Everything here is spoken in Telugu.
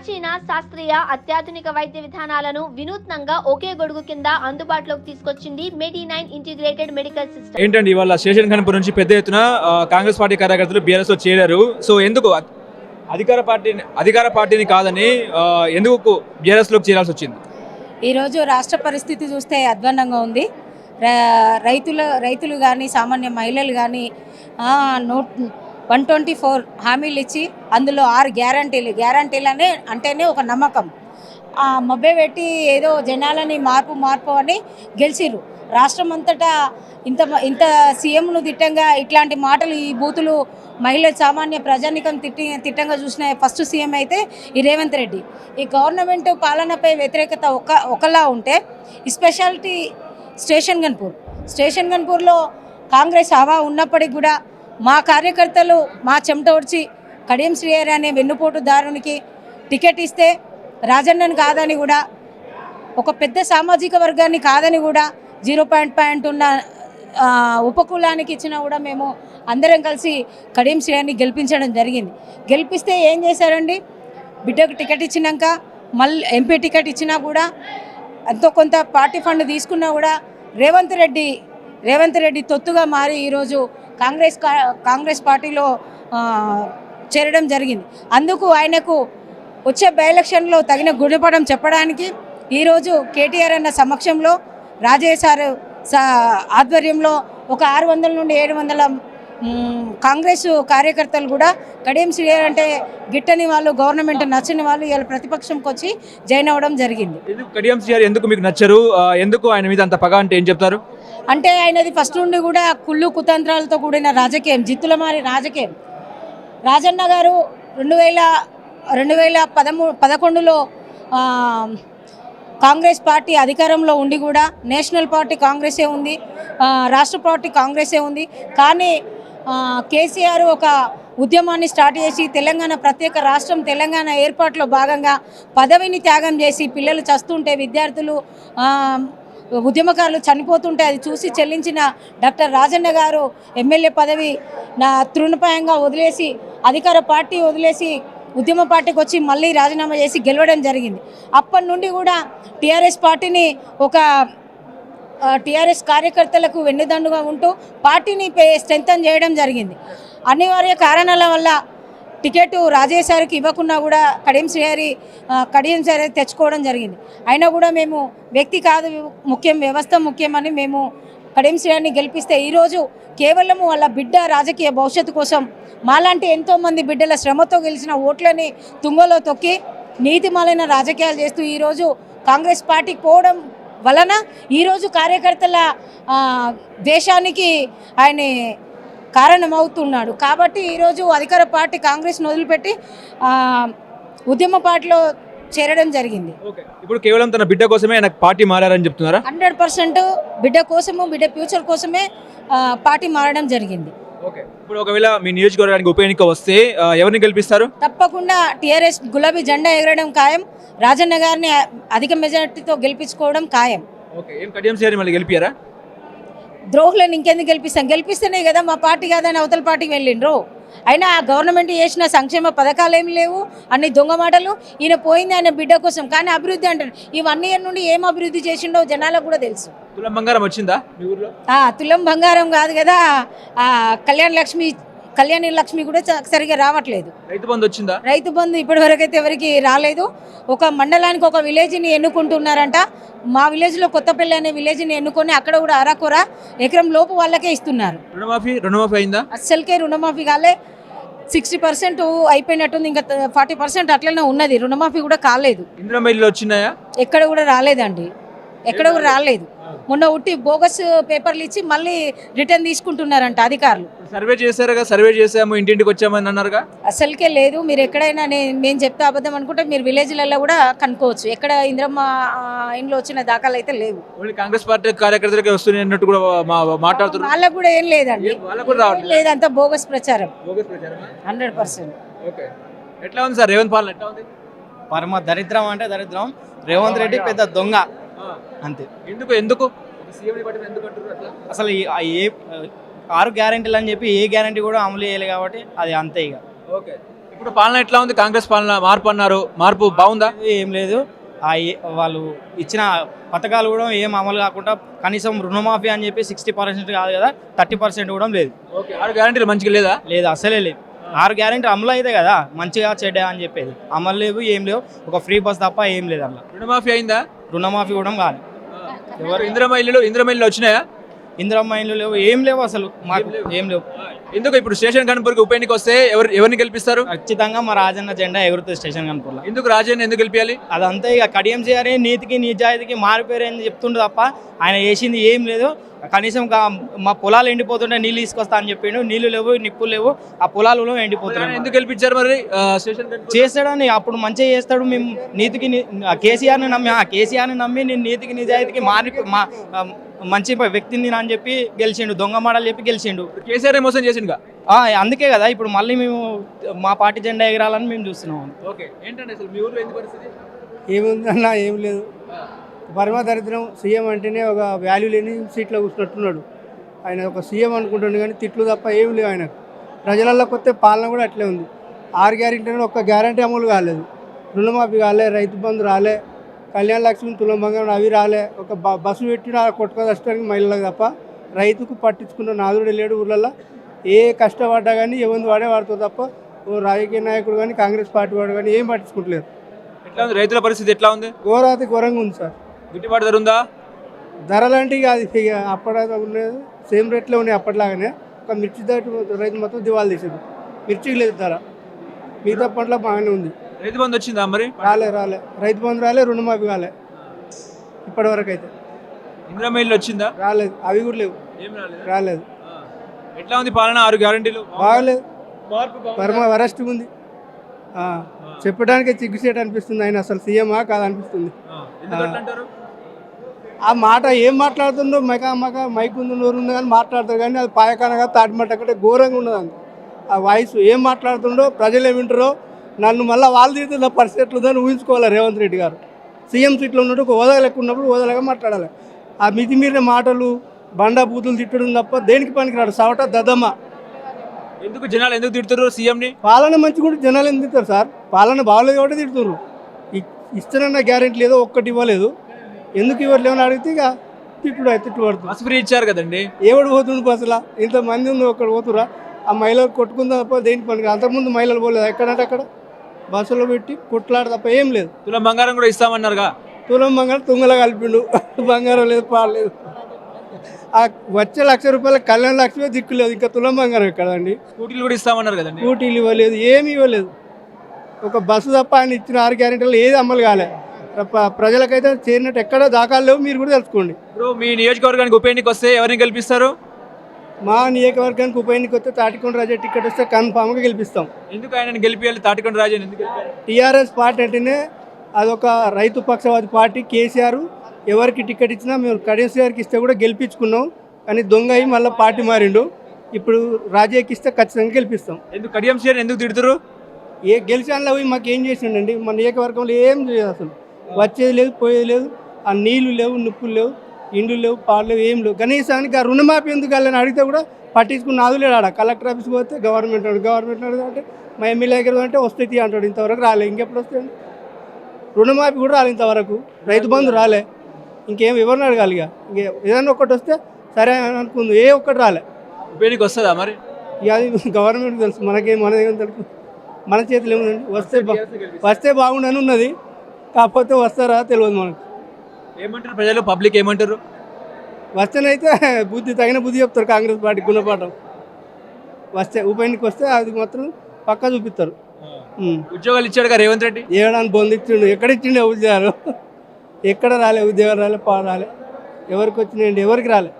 ప్రాచీన శాస్త్రీయ అత్యాధునిక వైద్య విధానాలను వినూత్నంగా ఒకే గొడుగు కింద అందుబాటులోకి తీసుకొచ్చింది Medi nine integrated medical system. ఏంటండి ఇవాళ స్టేషన్ కనుపూర్ నుంచి పెద్ద ఎత్తున కాంగ్రెస్ పార్టీ కార్యకర్తలు బీఆర్ఎస్లో చేరారు. సో ఎందుకు అధికార పార్టీని అధికార పార్టీని కాదని ఎందుకు బీఆర్ఎస్లోకి చేరాల్సి వచ్చింది? ఈరోజు రాష్ట్ర పరిస్థితి చూస్తే అధ్వాన్నంగా ఉంది. రైతుల రైతులు కానీ సామాన్య మహిళలు కానీ నూట్ వన్ ట్వంటీ ఫోర్ హామీలు ఇచ్చి అందులో ఆరు గ్యారంటీలు. గ్యారంటీలనే అనే అంటేనే ఒక నమ్మకం. ఆ పెట్టి ఏదో జనాలని మార్పు మార్పు అని గెలిచిర్రు. రాష్ట్రం అంతటా ఇంత ఇంత సీఎంను తిట్టంగా ఇట్లాంటి మాటలు ఈ బూతులు మహిళ సామాన్య ప్రజానికం తిట్టి తిట్టంగా చూసిన ఫస్ట్ సీఎం అయితే ఈ రేవంత్ రెడ్డి. ఈ గవర్నమెంట్ పాలనపై వ్యతిరేకత ఒక ఒకలా ఉంటే స్పెషాలిటీ స్టేషన్ గన్పూర్. స్టేషన్ గన్పూర్లో కాంగ్రెస్ హవా ఉన్నప్పటికి కూడా మా కార్యకర్తలు మా చెమట వచ్చి కడియం శ్రీహరి అనే వెన్నుపోటుదారునికి టికెట్ ఇస్తే రాజన్నని కాదని కూడా ఒక పెద్ద సామాజిక వర్గాన్ని కాదని కూడా జీరో పాయింట్ పాయింట్ ఉన్న ఉపకులానికి ఇచ్చినా కూడా మేము అందరం కలిసి కడియం శ్రేయాన్ని గెలిపించడం జరిగింది. గెలిపిస్తే ఏం చేశారండి? బిడ్డకు టికెట్ ఇచ్చినాక మళ్ళీ ఎంపీ టికెట్ ఇచ్చినా కూడా ఎంతో కొంత పార్టీ ఫండ్ తీసుకున్నా కూడా రేవంత్ రెడ్డి రేవంత్ రెడ్డి తొత్తుగా మారి ఈరోజు కాంగ్రెస్ కాంగ్రెస్ పార్టీలో చేరడం జరిగింది. అందుకు ఆయనకు వచ్చే బై ఎలక్షన్లో తగిన గుణపడం చెప్పడానికి ఈరోజు కేటీఆర్ అన్న సమక్షంలో రాజయ్య సార్ సా ఆధ్వర్యంలో ఒక ఆరు వందల నుండి ఏడు వందల కాంగ్రెస్ కార్యకర్తలు కూడా కడియం శ్రీయర్ అంటే గిట్టని వాళ్ళు గవర్నమెంట్ నచ్చని వాళ్ళు ఇవాళ ప్రతిపక్షంకి వచ్చి జాయిన్ అవ్వడం జరిగింది. కడియం శ్రీహరి ఎందుకు మీకు నచ్చరు? ఎందుకు ఆయన మీద అంత పగ అంటే ఏం చెప్తారు? అంటే ఆయనది ఫస్ట్ నుండి కూడా కుళ్ళు కుతంత్రాలతో కూడిన రాజకీయం జిత్తుల మారి రాజకీయం. రాజన్న గారు రెండు వేల రెండు వేల పదమూ పదకొండులో కాంగ్రెస్ పార్టీ అధికారంలో ఉండి కూడా నేషనల్ పార్టీ కాంగ్రెసే ఉంది రాష్ట్ర పార్టీ కాంగ్రెసే ఉంది. కానీ కేసీఆర్ ఒక ఉద్యమాన్ని స్టార్ట్ చేసి తెలంగాణ ప్రత్యేక రాష్ట్రం తెలంగాణ ఏర్పాటులో భాగంగా పదవిని త్యాగం చేసి పిల్లలు చస్తుంటే విద్యార్థులు ఉద్యమకారులు చనిపోతుంటే అది చూసి చెల్లించిన డాక్టర్ రాజన్న గారు ఎమ్మెల్యే పదవి నా తృణపాయంగా వదిలేసి అధికార పార్టీ వదిలేసి ఉద్యమ పార్టీకి వచ్చి మళ్ళీ రాజీనామా చేసి గెలవడం జరిగింది. అప్పటి నుండి కూడా టీఆర్ఎస్ పార్టీని ఒక టీఆర్ఎస్ కార్యకర్తలకు వెన్నుదండుగా ఉంటూ పార్టీని స్ట్రెంగ్తన్ చేయడం జరిగింది. అనివార్య కారణాల వల్ల టికెట్ రాజేశారికి ఇవ్వకుండా కూడా కడియం శ్రీహరి కడియం శ్రీహరి తెచ్చుకోవడం జరిగింది. అయినా కూడా మేము వ్యక్తి కాదు ముఖ్యం వ్యవస్థ ముఖ్యమని మేము కడియం శ్రీహరిని గెలిపిస్తే ఈరోజు కేవలం వాళ్ళ బిడ్డ రాజకీయ భవిష్యత్తు కోసం మాలాంటి ఎంతోమంది బిడ్డల శ్రమతో గెలిచిన ఓట్లని తుంగలో తొక్కి నీతిమాలైన రాజకీయాలు చేస్తూ ఈరోజు కాంగ్రెస్ పార్టీకి పోవడం వలన ఈరోజు కార్యకర్తల దేశానికి ఆయన కారణమవుతున్నాడు. కాబట్టి ఈరోజు అధికార పార్టీ కాంగ్రెస్ను వదిలిపెట్టి ఉద్యమ పార్టీలో చేరడం జరిగింది. ఇప్పుడు కేవలం తన బిడ్డ కోసమే ఆయన పార్టీ మారారని చెప్తున్నారా? హండ్రెడ్ పర్సెంట్ బిడ్డ కోసము బిడ్డ ఫ్యూచర్ కోసమే పార్టీ మారడం జరిగింది. ఓకే. ఇప్పుడు ఒకవేళ మీ నియోజకవర్గానికి ఉప ఎన్నిక వస్తే ఎవరిని గెలిపిస్తారు? తప్పకుండా టీఆర్ఎస్ గులాబీ జెండా ఎగరడం ఖాయం. రాజన్న గారిని అధిక మెజార్టీతో గెలిపించుకోవడం ఖాయం. ఓకే. ఏం కడియం శ్రీహరి మళ్ళీ గెలిపియారా ద్రోహులను ఇంకెందుకు గెలిపిస్తాం గెలిపిస్తేనే కదా మా పార్టీ కాదని అవతల పార్టీకి వెళ్ళిండ్రు. అయినా ఆ గవర్నమెంట్ చేసిన సంక్షేమ పథకాలు ఏమి లేవు అన్ని దొంగ మాటలు. ఈయన పోయింది ఆయన బిడ్డ కోసం. కానీ అభివృద్ధి అంటారు. ఈ వన్ ఇయర్ నుండి ఏం అభివృద్ధి చేసిండో జనాలకు కూడా తెలుసు. తులం బంగారం వచ్చిందా తులం బంగారం కాదు కదా ఆ కళ్యాణ లక్ష్మి కళ్యాణ లక్ష్మి కూడా సరిగా రావట్లేదు. రైతు బంధు వచ్చిందా? రైతు బంధు ఇప్పటి వరకు అయితే ఎవరికి రాలేదు. ఒక మండలానికి ఒక విలేజ్ని ఎన్నుకుంటున్నారంట. మా విలేజ్లో కొత్తపల్లి అనే విలేజ్ని ఎన్నుకొని అక్కడ కూడా అరకొర ఎకరం లోపు వాళ్ళకే ఇస్తున్నారు. రుణమాఫీ రుణమాఫీ అయిందా? అస్సలకే రుణమాఫీ కాలే. సిక్స్టీ పర్సెంట్ అయిపోయినట్టుంది ఇంకా ఫార్టీ పర్సెంట్ అట్లనే ఉన్నది. రుణమాఫీ కూడా కాలేదు. ఇందిరా మైలు వచ్చినాయా ఎక్కడ కూడా రాలేదండి. ఎక్కడ కూడా రాలేదు. మొన్న ఉట్టి బోగస్ పేపర్లు ఇచ్చి మళ్ళీ రిటర్న్ తీసుకుంటున్నారంట అధికారులు. సర్వే చేశారుగా సర్వే చేసాము ఇంటింటికి వచ్చామని అన్నారుగా? అసలుకే లేదు మీరు ఎక్కడైనా నేను మేము చెప్తే అబద్ధం అనుకుంటే మీరు విలేజ్లలో కూడా కనుక్కోవచ్చు. ఎక్కడ ఇంద్రమ్మ ఇంట్లో వచ్చిన దాఖలు అయితే లేవు. కాంగ్రెస్ పార్టీ కార్యకర్తలకే వస్తున్నాయి అన్నట్టు కూడా మా- మాట్లాడుతున్నారు. వాళ్ళకు కూడా ఏం లేదండి. వాళ్ళకు కూడా రావట్లేదు. లేదు అంతా బోగస్ ప్రచారం? Hundred percent. ఎట్లా ఉంది సార్ రేవంత్ పాలన? ఎట్లా ఉంది? పరమ దరిద్రం అంటే దరిద్రం. రేవంత్ రెడ్డి పెద్ద దొంగ. అంతే. ఎందుకు? ఎందుకు? అసలు ఏ ఆరు గ్యారంటీలు అని చెప్పి ఏ గ్యారంటీ కూడా అమలు చేయాలి కాబట్టి అది అంతే ఇక. ఓకే. ఇప్పుడు పాలన ఎట్లా ఉంది? కాంగ్రెస్ పాలన మార్పు అన్నారు. మార్పు బాగుందా? ఏం లేదు. ఆ వాళ్ళు ఇచ్చిన పథకాలు కూడా ఏం అమలు కాకుండా కనీసం రుణమాఫీ అని చెప్పి సిక్స్టీ పర్సెంట్ కాదు కదా థర్టీ పర్సెంట్ కూడా లేదు. ఆరు గ్యారంటీలు మంచిగా లేదా? లేదు అసలే లేదు. ఆరు గ్యారెంటీ అమలు అయితే కదా మంచిగా చెడ్డ అని చెప్పేది. అమలు లేవు ఏం లేవు. ఒక ఫ్రీ బస్ తప్ప ఏం లేదు అట్లా రుణమాఫీ అయిందా? రుణమాఫీ కూడా కాదు. ఎవరు ఇందిరమ్మ ఇల్లు ఇందిరమ్మ ఇల్లు వచ్చినాయా? ఇందిరమ్మ ఇండ్లు లేవు ఏం లేవు అసలు. మాకు ఏం లేవు. ఎందుకు ఇప్పుడు స్టేషన్ కనుపూర్కి ఉప ఎన్నిక వస్తే ఎవరు ఎవరిని గెలిపిస్తారు? ఖచ్చితంగా మా రాజన్న జెండా ఎగురుతుంది స్టేషన్ కనుపూర్లో. ఎందుకు రాజేని ఎందుకు గెలిపించాలి అదంతా ఇక కడియం చేయాలి నీతికి నిజాయితీకి మారిపోయారని చెప్తుండే తప్ప ఆయన చేసింది ఏం లేదు. కనీసం మా పొలాలు ఎండిపోతుంటే నీళ్ళు తీసుకొస్తా అని చెప్పిండు. నీళ్ళు లేవు నిప్పులు లేవు. ఆ పొలాలు ఎండిపోతున్నాయి ఎందుకు గెలిపించారు మరి? చేస్తాడని అప్పుడు మంచిగా చేస్తాడు. మేము నీతికి కేసీఆర్ని నమ్మి ఆ కేసీఆర్ని నమ్మి నేను నీతికి నిజాయితీకి మారి మా మంచి వ్యక్తిని నేను అని చెప్పి గెలిచిండు దొంగ మాటలు చెప్పి గెలిచిండు. కేసీఆర్ మోసం చేసిండుగా? ఆ, అందుకే కదా ఇప్పుడు మళ్ళీ మేము మా పార్టీ జెండా ఎగరాలని మేము చూస్తున్నాం. ఓకే ఏంటంటే అసలు మీ ఊర్లో ఎందుకు పరిస్థితి? ఏముందన్నా ఏం లేదు. పరమ దరిద్రం సీఎం అంటేనే ఒక వాల్యూ లేని సీట్లో కూర్చున్నట్టున్నాడు. ఆయన ఒక సీఎం అనుకుంటుండు కానీ తిట్లు తప్ప ఏం లేవు ఆయనకు. ప్రజలలో కొత్త పాలన కూడా అట్లే ఉంది. ఆరు గ్యారెంటీ ఒక్క గ్యారంటీ అమలు కాలేదు. రుణమాఫీ కాలే రైతు బంధు రాలే కళ్యాణ లక్ష్మి తులం బంగారం అవి రాలే. ఒక బస్సు పెట్టి కొట్టుకోదచ్చడానికి మహిళలకు తప్ప రైతుకు పట్టించుకున్న నాదుడు లేడు ఊర్లలో ఏ కష్టపడ్డా కానీ ఎవరిని వాడే వాడుతో తప్ప ఓ రాజకీయ నాయకుడు కానీ కాంగ్రెస్ పార్టీ వాడు కానీ ఏం పట్టించుకుంటలేరు. ఎట్లా ఉంది? రైతుల పరిస్థితి ఎట్లా ఉంది? ఘోరాతి ఘోరంగా ఉంది సార్. గిట్టుబాటు ధర ఉందా? ధరలంటే అది ఇక అప్పటి ఉండేది. సేమ్ రేట్లో ఉన్నాయి అప్పటిలాగానే. ఒక మిర్చి దాటి రైతు మొత్తం దివాళి తీసారు మిర్చికి లేదు ధర. మిగతా పంటల బాగానే ఉంది. రైతు బంధు వచ్చిందా మరి? రాలే రాలే. రైతు బంధు రాలే రుణమాఫీ కాలే. ఇప్పటి వరకు అయితే ఇల్లు వచ్చిందా? రాలేదు. అవి కూడా లేవు. ఏం రాలేదు? రాలేదు. ఎట్లా ఉంది పాలన? ఆరు గ్యారంటీలు? బాగలేదు? పరమ వరస్ట్ ఉంది. చెప్పడానికే చిగ్గుసేట్ అనిపిస్తుంది ఆయన అసలు సీఎమా కాదనిపిస్తుంది ఆ, మాట ఏం మాట్లాడుతుండో మైక మక మైక్ ఉంది నోరు ఉంది కానీ మాట్లాడతారు కానీ అది పాయకానగా తాటిమట్ట కంటే ఘోరంగా ఉన్నది అంత ఆ వాయిస్ ఏం మాట్లాడుతుండో ప్రజలు ఏమి వింటారో నన్ను మళ్ళీ వాళ్ళు నా పరిస్థితి ఎట్లుందని ఊహించుకోవాలి రేవంత్ రెడ్డి గారు. సీఎం సీట్లో ఉన్నట్టు ఒక హోదా ఉన్నప్పుడు హోదాలాగా మాట్లాడాలి. ఆ మితిమీరిన మాటలు బండా బూతులు తిట్టడం తప్ప దేనికి పనికిరాడు? సవట దద్దమ్మ ఎందుకు జనాలు ఎందుకు తిడుతున్నారు సీఎంని? పాలన మంచిగా జనాలు ఎందుకు తిడతారు సార్? పాలన బాగలేదు కాబట్టి తిడుతున్నారు ఇస్తానన్న గ్యారెంటీ లేదో ఒక్కటి ఇవ్వలేదు. ఎందుకు ఇవ్వట్లేవు అని అడిగితే ఇక తిట్టుడు తిట్టు పడుతుంది. బస్ ఫ్రీ ఇచ్చారు కదండి. ఎవడు పోతుండు బస్సులా ఇంతమంది ఉంది ఒక్కడు పోతురా ఆ మహిళలు కొట్టుకుందా తప్ప దేనికి పనికి అంతకుముందు మహిళలు పోలేదు. ఎక్కడంటే అక్కడ? బస్సులో పెట్టి కొట్లాడ తప్ప ఏం లేదు. తులం బంగారం కూడా ఇస్తామన్నారుగా? తులం బంగారం తుంగల కలిపిండు. బంగారం లేదు పాడలేదు ఆ వచ్చే లక్ష రూపాయల కళ్యాణ లక్ష్మే దిక్కు లేదు. ఇంకా తులం బంగారం ఎక్కడండి? స్కూటీలు కూడా ఇస్తామన్నారు కదండి? స్కూటీలు ఇవ్వలేదు ఏమీ ఇవ్వలేదు. ఒక బస్సు తప్ప ఆయన ఇచ్చిన ఆరు గ్యారెంటీలు ఏది అమలు కాలే. ప్ర- ప్రజలకైతే చేరినట్టు ఎక్కడ దాఖలు లేవు మీరు కూడా తెలుసుకోండి. ఇప్పుడు మీ నియోజకవర్గానికి ఉప ఎన్నిక వస్తే ఎవరిని గెలిపిస్తారు? మా నియోజకవర్గానికి ఉప ఎన్నిక వస్తే తాటికొండ రాజా టికెట్ వస్తే కన్ఫామ్గా గెలిపిస్తాం. ఎందుకు ఆయనని గెలిపియాలి తాటికొండ రాజన్ ఎందుకు టీఆర్ఎస్ పార్టీ అంటేనే అదొక రైతు పక్షవాది పార్టీ. కేసీఆర్ ఎవరికి టికెట్ ఇచ్చినా మేము కేసీఆర్కి ఇస్తే కూడా గెలిపించుకున్నాం. కానీ దొంగ అయి మళ్ళీ పార్టీ మారిండు. ఇప్పుడు రాజయ్యకి ఇస్తే ఖచ్చితంగా గెలిపిస్తాం. ఎందుకు? కడియం సీఆర్ ఎందుకు తిడుతురు ఏ గెలిచాన్లో పోయి మాకు ఏం చేసిండండి? మన నియోజకవర్గంలో ఏం చేయదు అసలు. వచ్చేది లేదు పోయేది లేదు. ఆ నీళ్ళు లేవు నిప్పులు లేవు. ఇండ్లు లేవు పాలు లేవు ఏం లేవు. కనీసానికి ఆ రుణమాఫీ ఎందుకు వెళ్ళని అడిగితే కూడా పట్టించుకున్న నాదు లేడు ఆడ. కలెక్టర్ ఆఫీస్కి పోతే గవర్నమెంట్ గవర్నమెంట్ అడుగు అంటే మా ఎమ్మెల్యే దగ్గర అంటే వస్తాయి అంటాడు. ఇంతవరకు రాలే. ఇంకెప్పుడు వస్తాయండి రుణమాఫీ కూడా రాలే ఇంతవరకు. రైతు బంధు రాలే. ఇంకేం ఎవరిని అడగాలి ఇక? ఇంకే ఏదైనా ఒకటి వస్తే సరే అని అనుకుంది. ఏ ఒక్కటి రాలే. వస్తుందా మరి? ఇక అది గవర్నమెంట్ తెలుసు. మనకేం మనదేం తెలుసు. మన చేతిలో ఏముందండి? వస్తే బా వస్తే బాగుండని ఉన్నది. కాకపోతే వస్తారా? తెలియదు మనకు. ఏమంటారు ప్రజలు? పబ్లిక్ ఏమంటారు? వస్తేనైతే బుద్ధి తగిన బుద్ధి చెప్తారు కాంగ్రెస్ పార్టీ గుణపాఠం. వస్తే ఉప ఎన్నిక వస్తే అది మాత్రం పక్కా చూపిస్తారు. ఉద్యోగాలు ఇచ్చాడుగా రేవంత్ రెడ్డి? ఏడాది పొందిచ్చిండు ఎక్కడ ఇచ్చిండే ఉద్యోగాలు ఎక్కడ రాలే ఉద్యోగాలు రాలే పా రాలే. ఎవరికి వచ్చినాయండి? ఎవరికి రాలే?